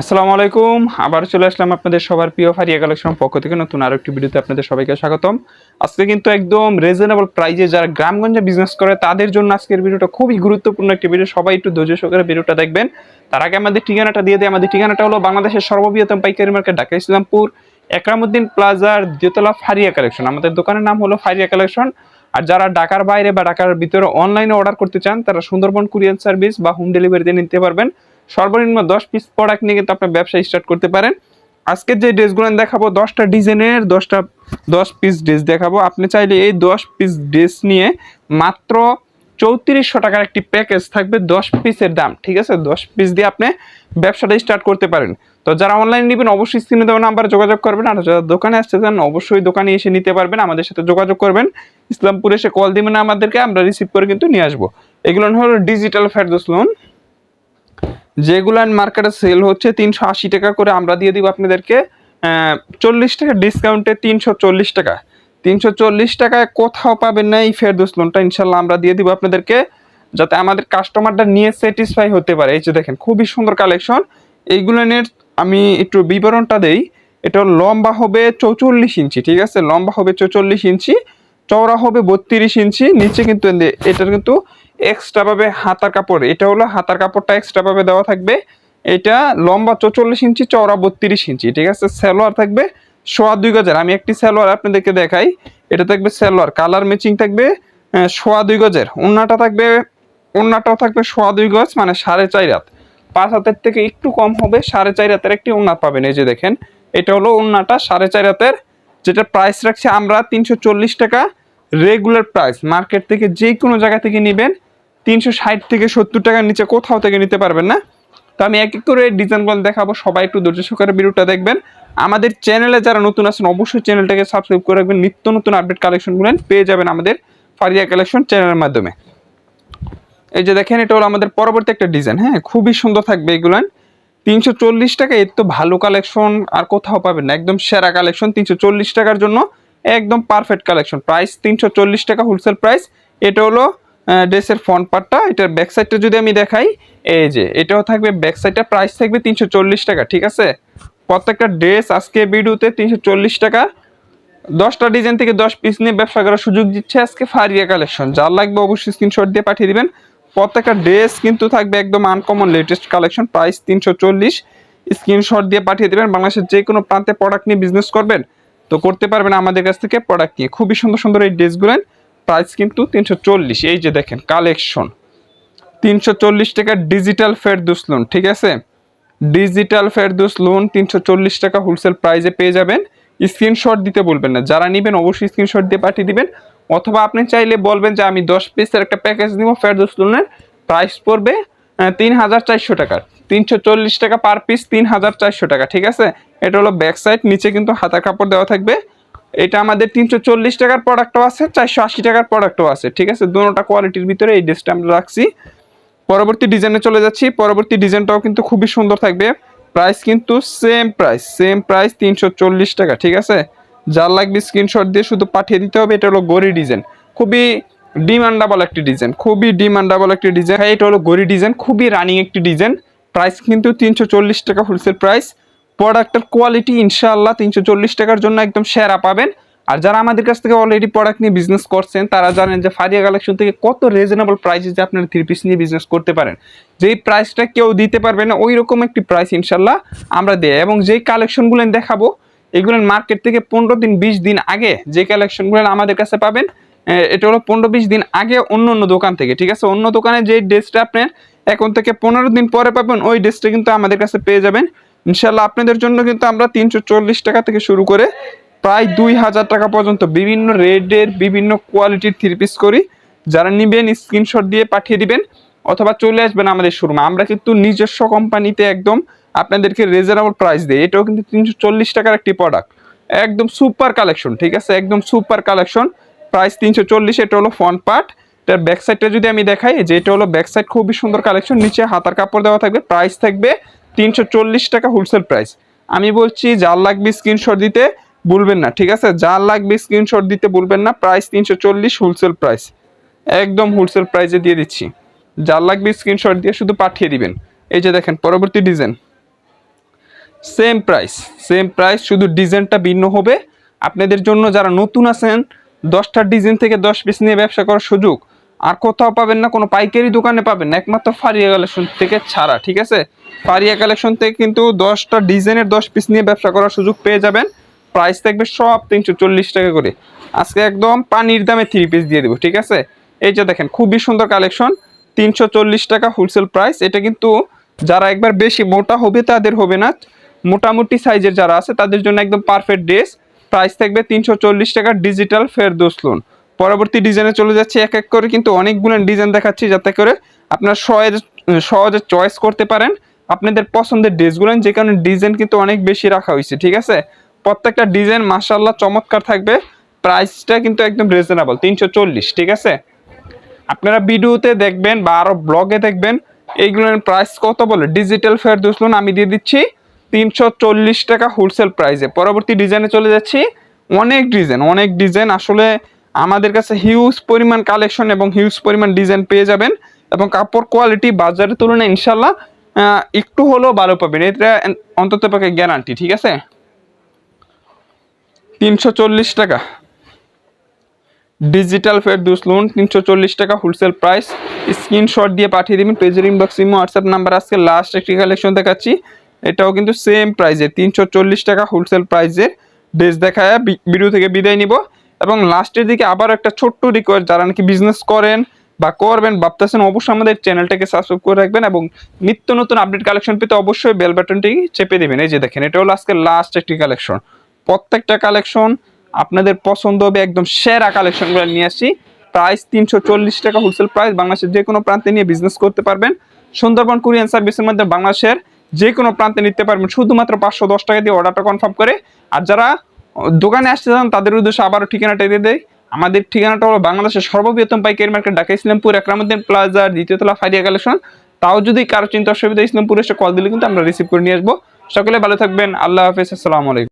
আসসালামু আলাইকুম। আবার চলে আসলাম আপনাদের সবার প্রিয় ফারিয়া কালেকশন পক্ষ থেকে নতুন আরও একটি ভিডিওতে আপনাদের সবাইকে স্বাগতম। আজকে কিন্তু একদম রিজনেবল প্রাইজে যারা গ্রামগঞ্জে বিজনেস করে, তাদের জন্য আজকের ভিডিওটা খুবই গুরুত্বপূর্ণ একটি ভিডিও সবাই একটু ধৈর্য সহকারে ভিডিওটা দেখবেন। তার আগে আমাদের ঠিকানাটা দিয়ে দেয় আমাদের ঠিকানাটা হলো বাংলাদেশের সর্ববৃহত্তম পাইকারি মার্কেট, ঢাকা ইসলামপুর, একরামুদ্দিন প্লাজার দ্বিতলা ফারিয়া কালেকশন। আমাদের দোকানের নাম হলো ফারিয়া কালেকশন। আর যারা ঢাকার বাইরে বা ঢাকার ভিতরে অনলাইনে অর্ডার করতে চান, তারা সুন্দরবন কুরিয়ার সার্ভিস বা হোম ডেলিভারিতে নিতে পারবেন। সর্বনিম্ন দশ পিস প্রোডাক্ট নিয়ে কিন্তু আপনার ব্যবসা স্টার্ট করতে পারেন। আজকের যে ড্রেসগুলো দেখাবো, দশটা ডিজাইনের দশটা, দশ পিস ড্রেস দেখাবো। আপনি চাইলে এই দশ পিস ড্রেস নিয়ে মাত্র চৌত্রিশশো টাকার একটি প্যাকেজ থাকবে দশ পিসের দাম, ঠিক আছে? দশ পিস দিয়ে আপনি ব্যবসাটা স্টার্ট করতে পারেন। তো যারা অনলাইন নেবেন, অবশ্যই স্ক্রিনে দেওয়া নাম্বারে যোগাযোগ করবেন আর যারা দোকানে আসতে চান, অবশ্যই দোকানে এসে নিতে পারবেন। আমাদের সাথে যোগাযোগ করবেন। ইসলামপুরে এসে কল দিবেন আমাদেরকে, আমরা রিসিভ করে কিন্তু নিয়ে আসব। এগুলো হলো ডিজিটাল ফেরদোস লোন যেগুলো মার্কেটে সেল হচ্ছে, তিনশো আশি টাকা করে আমরা দিয়ে দিব আপনাদেরকে চল্লিশ টাকা ডিসকাউন্টে তিনশো চল্লিশ টাকা। তিনশো চল্লিশ টাকায় কোথাও পাবেন না এই ফেরদোস লোনটা ইনশাল্লাহ আমরা দিয়ে দিব আপনাদেরকে, যাতে আমাদের কাস্টমারটা নিয়ে স্যাটিসফাই হতে পারে। এই যে দেখেন, খুবই সুন্দর কালেকশন এইগুলোনের আমি একটু বিবরণটা দেই। এটা লম্বা হবে চৌচল্লিশ ইঞ্চি, ঠিক আছে? লম্বা হবে চৌচল্লিশ ইঞ্চি, চওড়া হবে বত্রিশ ইঞ্চি, নিচে কিন্তু এটার কিন্তু এক্সট্রা পাবে হাতার কাপড়। এটা হলো হাতার কাপড়টা এক্সট্রা পাবে দেওয়া থাকবে। এটা লম্বা চৌচল্লিশ ইঞ্চি, চওড়া বত্রিশ ইঞ্চি, ঠিক আছে? সালোয়ার থাকবে সোয়া দুই গজের। আমি একটি সালোয়ার আপনাদেরকে দেখাই। এটা থাকবে সালোয়ার। কালার ম্যাচিং থাকবে সোয়া দুই গজের। ওন্নাটা থাকবে, ওন্নাটাও থাকবে সোয়া দুই গজ মানে সাড়ে চার রাত পাঁচ হাতের থেকে একটু কম হবে, সাড়ে চার রাতের একটি ওন্না পাবেন। এই যে দেখেন, এটা হলো ওন্নাটা সাড়ে চার রাতের যেটা প্রাইস রাখছি আমরা তিনশো চল্লিশ টাকা। রেগুলার প্রাইস মার্কেট থেকে যে কোনো জায়গা থেকে নেবেন। তিনশো ষাট থেকে সত্তর টাকার নিচে কোথাও থেকে নিতে পারবেন না। তো আমি এক এক করে ডিজাইনগুলো দেখাবো, সবাই একটু ধৈর্য সহকারে ভিডিওটা দেখবেন। আমাদের চ্যানেলে যারা নতুন আছেন, অবশ্যই চ্যানেলটাকে সাবস্ক্রাইব করে রাখবেন। নিত্য নতুন আপডেট কালেকশনগুলো পেয়ে যাবেন আমাদের ফারিয়া কালেকশন চ্যানেলের মাধ্যমে। এই যে দেখেন, এটা হলো আমাদের পরবর্তী একটা ডিজাইন হ্যাঁ? খুবই সুন্দর থাকবে এগুলো। তিনশো চল্লিশ টাকা এর তো ভালো কালেকশন আর কোথাও পাবেন না। একদম সেরা কালেকশন তিনশো চল্লিশ টাকার জন্য একদম পারফেক্ট কালেকশন প্রাইস তিনশো চল্লিশ টাকা হোলসেল প্রাইস এটা হলো ড্রেসের ফ্রন্ট পার্টটা এটার ব্যাক সাইডটা যদি আমি দেখাই, এই যে, এটাও থাকবে ব্যাক সাইডটা প্রাইস থাকবে তিনশো চল্লিশ টাকা, ঠিক আছে? প্রত্যেকটা ড্রেস আজকে ভিডিওতে তিনশো চল্লিশ টাকা। দশটা ডিজাইন থেকে দশ পিস নিয়ে ব্যবসা করার সুযোগ দিচ্ছে আজকে ফারিয়া কালেকশন যার লাগবে অবশ্যই স্ক্রিনশট দিয়ে পাঠিয়ে দিবেন। প্রত্যেকটা ড্রেস কিন্তু থাকবে একদম আনকমন লেটেস্ট কালেকশন প্রাইস তিনশো চল্লিশ। স্ক্রিনশট দিয়ে পাঠিয়ে দেবেন। বাংলাদেশের যে কোনো প্রান্তে প্রোডাক্ট নিয়ে বিজনেস করবেন, তো করতে পারবেন আমাদের কাছ থেকে প্রোডাক্ট নিয়ে। খুবই সুন্দর সুন্দর এই ড্রেসগুলো প্রাইস কিন্তু তিনশো চল্লিশ। এই যে দেখেন কালেকশন তিনশো চল্লিশ টাকা ডিজিটাল ফেরদুস লোন ঠিক আছে? ডিজিটাল ফেরদুস লোন তিনশো চল্লিশ টাকা হোলসেল প্রাইসে পেয়ে যাবেন। স্ক্রিনশট দিতে বলবেন না। যারা নেবেন, অবশ্যই স্ক্রিনশট দিয়ে পাঠিয়ে দিবেন। অথবা আপনি চাইলে বলবেন যে, আমি দশ পিসের একটা প্যাকেজ নিব ফেরদুস লোনের প্রাইস পড়বে তিন হাজার চারশো টাকার। তিনশো চল্লিশ টাকা পার পিস তিন হাজার চারশো টাকা, ঠিক আছে? এটা হলো ব্যাক সাইড নিচে কিন্তু হাতা কাপড় দেওয়া থাকবে। এটা আমাদের তিনশো চল্লিশ টাকার প্রোডাক্টও আছে, চারশো আশি টাকার প্রোডাক্টও আছে, ঠিক আছে? দুটোটা কোয়ালিটির ভিতরে এই ড্রেসটা আমরা রাখছি। পরবর্তী ডিজাইনে চলে যাচ্ছি। পরবর্তী ডিজাইনটাও কিন্তু খুবই সুন্দর থাকবে। প্রাইস কিন্তু সেম প্রাইস সেম প্রাইস তিনশো চল্লিশ টাকা, ঠিক আছে? যার লাগবে স্ক্রিনশট দিয়ে শুধু পাঠিয়ে দিতে হবে, এটা হলো গড়ি ডিজাইন খুবই ডিমান্ডাবল একটি ডিজাইন খুবই ডিমান্ডাবল একটি ডিজাইন এটা হলো গড়ি ডিজাইন খুবই রানিং একটি ডিজাইন প্রাইস কিন্তু তিনশো চল্লিশ টাকা হোলসেল প্রাইস প্রোডাক্টের কোয়ালিটি ইনশাআল্লাহ তিনশো চল্লিশ টাকার জন্য একদম সেরা পাবেন। আর যারা আমাদের কাছ থেকে অলরেডি প্রোডাক্ট নিয়ে বিজনেস করছেন, তারা জানেন যে ফারিয়া কালেকশন থেকে কত রিজনেবল প্রাইসে যে আপনারা থ্রি পিস নিয়ে বিজনেস করতে পারেন। যেই প্রাইসটা কেউ দিতে পারবে না ওই রকম একটি প্রাইস ইনশাল্লাহ আমরা দেই। এবং যেই কালেকশনগুলো দেখাবো, এগুলো মার্কেট থেকে পনেরো দিন, বিশ দিন আগে যে কালেকশনগুলো আমাদের কাছে পাবেন এটা হলো পনেরো, বিশ দিন আগে অন্য অন্য দোকান থেকে, ঠিক আছে? অন্য দোকানে যে ড্রেসটা আপনি এখন থেকে পনেরো দিন পরে পাবেন, ওই ড্রেসটা কিন্তু আমাদের কাছে পেয়ে যাবেন। ইনশাল্লাহ আপনাদের জন্য কিন্তু আমরা তিনশো চল্লিশ টাকা থেকে শুরু করে প্রায় দুই হাজার টাকা পর্যন্ত বিভিন্ন রেডের বিভিন্ন কোয়ালিটির থ্রি পিস করি। যারা নিবেন, স্ক্রিনশট দিয়ে পাঠিয়ে দিবেন অথবা চলে আসবেন আমাদের শোরুমে। আমরা কিন্তু নিজস্ব কোম্পানিতে একদম আপনাদেরকে রিজনেবল প্রাইস দিই। এটাও কিন্তু তিনশো চল্লিশ টাকার একটি প্রোডাক্ট একদম সুপার কালেকশন ঠিক আছে? একদম সুপার কালেকশন প্রাইস তিনশো চল্লিশ, এটা হলো ফ্রন্ট পার্ট এটার ব্যাক সাইডটা যদি আমি দেখাই, যে এটা হলো ব্যাক সাইড খুবই সুন্দর কালেকশন নিচে হাতার কাপড় দেওয়া থাকবে প্রাইস থাকবে তিনশো চল্লিশ টাকা হোলসেল প্রাইস আমি বলছি, যার লাগবে স্ক্রিনশট দিতে ভুলবেন না, ঠিক আছে? যার লাগবে স্ক্রিনশট দিতে ভুলবেন না প্রাইস তিনশো চল্লিশ হোলসেল প্রাইস একদম হোলসেল প্রাইসে দিয়ে দিচ্ছি। যার লাগবে স্ক্রিনশট দিয়ে শুধু পাঠিয়ে দিবেন। এই যে দেখেন, পরবর্তী design same price same price শুধু ডিজাইনটা ভিন্ন হবে। আপনাদের জন্য যারা নতুন আছেন, দশটা ডিজাইন থেকে দশ পিস নিয়ে ব্যবসা করার সুযোগ আর কোথাও পাবেন না, কোনো পাইকারি দোকানে পাবেন না। একমাত্র ফারিয়া কালেকশন থেকে ছাড়া, ঠিক আছে? ফারিয়া কালেকশন থেকে কিন্তু দশটা ডিজাইনের দশ পিস নিয়ে ব্যবসা করার সুযোগ পেয়ে যাবেন। প্রাইস থাকবে সব তিনশো চল্লিশ টাকা করে। আজকে একদম পানির দামে থ্রি পিস দিয়ে দেবো, ঠিক আছে? এই যে দেখেন, খুবই সুন্দর কালেকশন তিনশো চল্লিশ টাকা হোলসেল প্রাইস এটা কিন্তু যারা একবার বেশি মোটা হবে, তাদের হবে না। মোটামুটি সাইজের যারা আছে, তাদের জন্য একদম পারফেক্ট ড্রেস প্রাইস থাকবে তিনশো চল্লিশ টাকা ডিজিটাল ফেরদোস লোন পরবর্তী ডিজাইনে চলে যাচ্ছে, এক এক করে কিন্তু অনেকগুলো ডিজাইন দেখাচ্ছি যাতে করে আপনার সহজে সহজে চয়েস করতে পারেন। আপনাদের পছন্দের ড্রেসগুলো যে কারণে ডিজাইন কিন্তু অনেক বেশি রাখা হয়েছে, ঠিক আছে? প্রত্যেকটা ডিজাইন মাসাল্লাহ চমৎকার থাকবে। প্রাইসটা কিন্তু একদম রিজনেবল তিনশো চল্লিশ, ঠিক আছে? আপনারা ভিডিওতে দেখবেন বা আরও ব্লগে দেখবেন, এইগুলোর প্রাইস কত বলে? ডিজিটাল ফেয়ার লোন আমি দিয়ে দিচ্ছি তিনশো চল্লিশ টাকা হোলসেল প্রাইসে পরবর্তী ডিজাইনে চলে যাচ্ছি, অনেক ডিজাইন অনেক ডিজাইন আসলে আমাদের কাছে হিউজ পরিমাণ কালেকশন এবং হিউজ পরিমাণ ডিজাইন পেয়ে যাবেন এবং কাপড় কোয়ালিটি বাজারের তুলনায় ইনশাল্লাহ একটু হলেও ভালো পাবেন। এটা অন্তত পক্ষে গ্যারান্টি ঠিক আছে? তিনশো চল্লিশ টাকা। ডিজিটাল ফেরদুস লোন তিনশো চল্লিশ টাকা হোলসেল প্রাইস স্ক্রিনশট দিয়ে পাঠিয়ে দিবেন পেজের ইনবক্স ইমো হোয়াটসঅ্যাপ নাম্বার আজকে লাস্ট একটি কালেকশন দেখাচ্ছি। এটাও কিন্তু সেম প্রাইজে তিনশো চল্লিশ টাকা হোলসেল প্রাইজের ড্রেস দেখায় ভিডিও থেকে বিদায় নিব। এবং লাস্টের দিকে আবার একটা ছোট্ট রিকোয়েস্ট যারা নাকি বিজনেস করেন বা করবেন, ভাবতেছেন অবশ্যই আমাদের চ্যানেলটাকে সাবস্ক্রাইব করে রাখবেন এবং নিত্য নতুন আপডেট কালেকশন পেতে অবশ্যই বেল বাটনটি চেপে দিবেন। এই যে দেখেন, এটা হলো আজকে লাস্ট একটি কালেকশন প্রত্যেকটা কালেকশন আপনাদের পছন্দ হবে একদম সেরা কালেকশনগুলো নিয়ে আসি। প্রাইস তিনশো চল্লিশ টাকা হোলসেল প্রাইস বাংলাদেশের যে কোনো প্রান্তে নিয়ে বিজনেস করতে পারবেন। সুন্দরবন কুরিয়ান সার্ভিসের মধ্যে বাংলাদেশের যে কোনো প্রান্তে নিতে পারবেন। শুধুমাত্র পাঁচশো দশ টাকা দিয়ে অর্ডারটা কনফার্ম করে। আর যারা দোকানে আসতে চান তাদের উদ্দেশ্যে আবারও ঠিকানাটা দিয়ে দেয় আমাদের ঠিকানাটা হলো বাংলাদেশের সর্ববৃহত্তম পাইকারি মার্কেট, ঢাকা ইসলামপুর, একরামুদ্দিন প্লাজার দ্বিতীয়তলা ফাইডিয়া কালেকশন। তাও যদি কারও চিন্তা অসুবিধা, ইসলামপুর এসে কল দিলে কিন্তু আমরা রিসিভ করে নিয়ে আসব। সকলে ভালো থাকবেন, আল্লাহ হাফিজ, আসসালামু আলাইকুম।